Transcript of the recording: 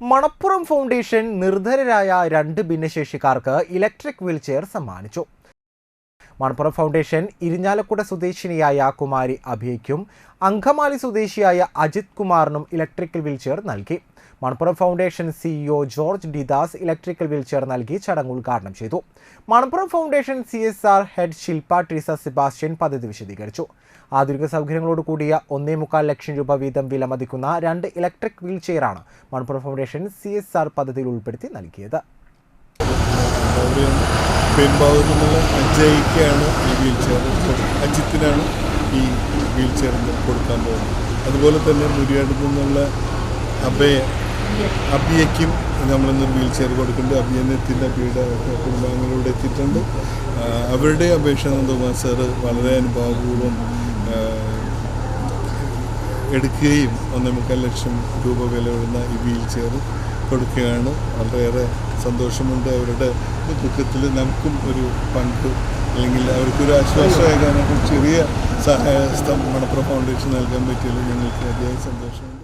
Manappuram foundation നിർധനരായ രണ്ട് ഭിന്നശേഷിക്കാർക്ക് ഇലക്ട്രിക് വീൽചെയർ സമ്മാനിച്ചു. മണപ്പുറം ഫൗണ്ടേഷൻ ഇരിഞ്ഞാലക്കുട സ്വദേശിനിയായ കുമാരി അഭിയ്ക്കും അങ്കമാലി സ്വദേശിയായ അജിത് കുമാറിനും ഇലക്ട്രിക്കൽ വീൽചെയർ നൽകി. മണപ്പുറം ഫൗണ്ടേഷൻ സിഇഒ ജോർജ് ഡിദാസ് ഇലക്ട്രിക്കൽ വീൽചെയർ നൽകി ചടങ്ങ് ഉദ്ഘാടനം ചെയ്തു. Manappuram foundation C S R head Shilpa Treesa Sebastian പദ്ധതി വിശദീകരിച്ചു. ആധുനിക സൗകര്യങ്ങളോട് കൂടിയ ഒന്നേ മുക്കാൽ ലക്ഷം രൂപ വീതം വിലമതിക്കുന്ന രണ്ട് electric വീൽചെയറാണ് Manappuram foundation C S R പദ്ധതിയിൽ ഉൾപ്പെടുത്തി നൽകിയത്. പെരുമ്പാവൂരിൽ നിന്നുള്ള അജയ്ക്കാണ് ഈ വീൽ ചെയർ അജിത്തിനാണ് ഈ വീൽ ചെയർ കൊടുക്കാൻ പോകുന്നത്. അതുപോലെ തന്നെ മുരിയാടത്തു നിന്നുള്ള അഭയ അബിയയ്ക്കും നമ്മളിന്നൊരു വീൽ ചെയർ കൊടുക്കുന്നുണ്ട്. അബിയനെ എത്തിന്റെ അബിയുടെ കുടുംബാംഗങ്ങളോട് എത്തിയിട്ടുണ്ട്. അവരുടെ അപേക്ഷ നന്ദകുമാർ സാറ് വളരെ അനുഭാവപൂർവം എടുക്കുകയും ഒന്നേ മുക്കാൽ ലക്ഷം രൂപ വില വരുന്ന ഈ വീൽ ചെയർ കൊടുക്കുകയാണ് വളരെയേറെ സന്തോഷമുണ്ട് അവരുടെ ദുഃഖത്തിൽ നമുക്കും ഒരു പങ്ക് അല്ലെങ്കിൽ അവർക്കൊരു ആശ്വാസമായി ഒരു ചെറിയ സഹായഹസ്തം മണപ്പുറം ഫൗണ്ടേഷൻ നൽകാൻ പറ്റിയാലും ഞങ്ങൾക്ക് അതിയായ സന്തോഷം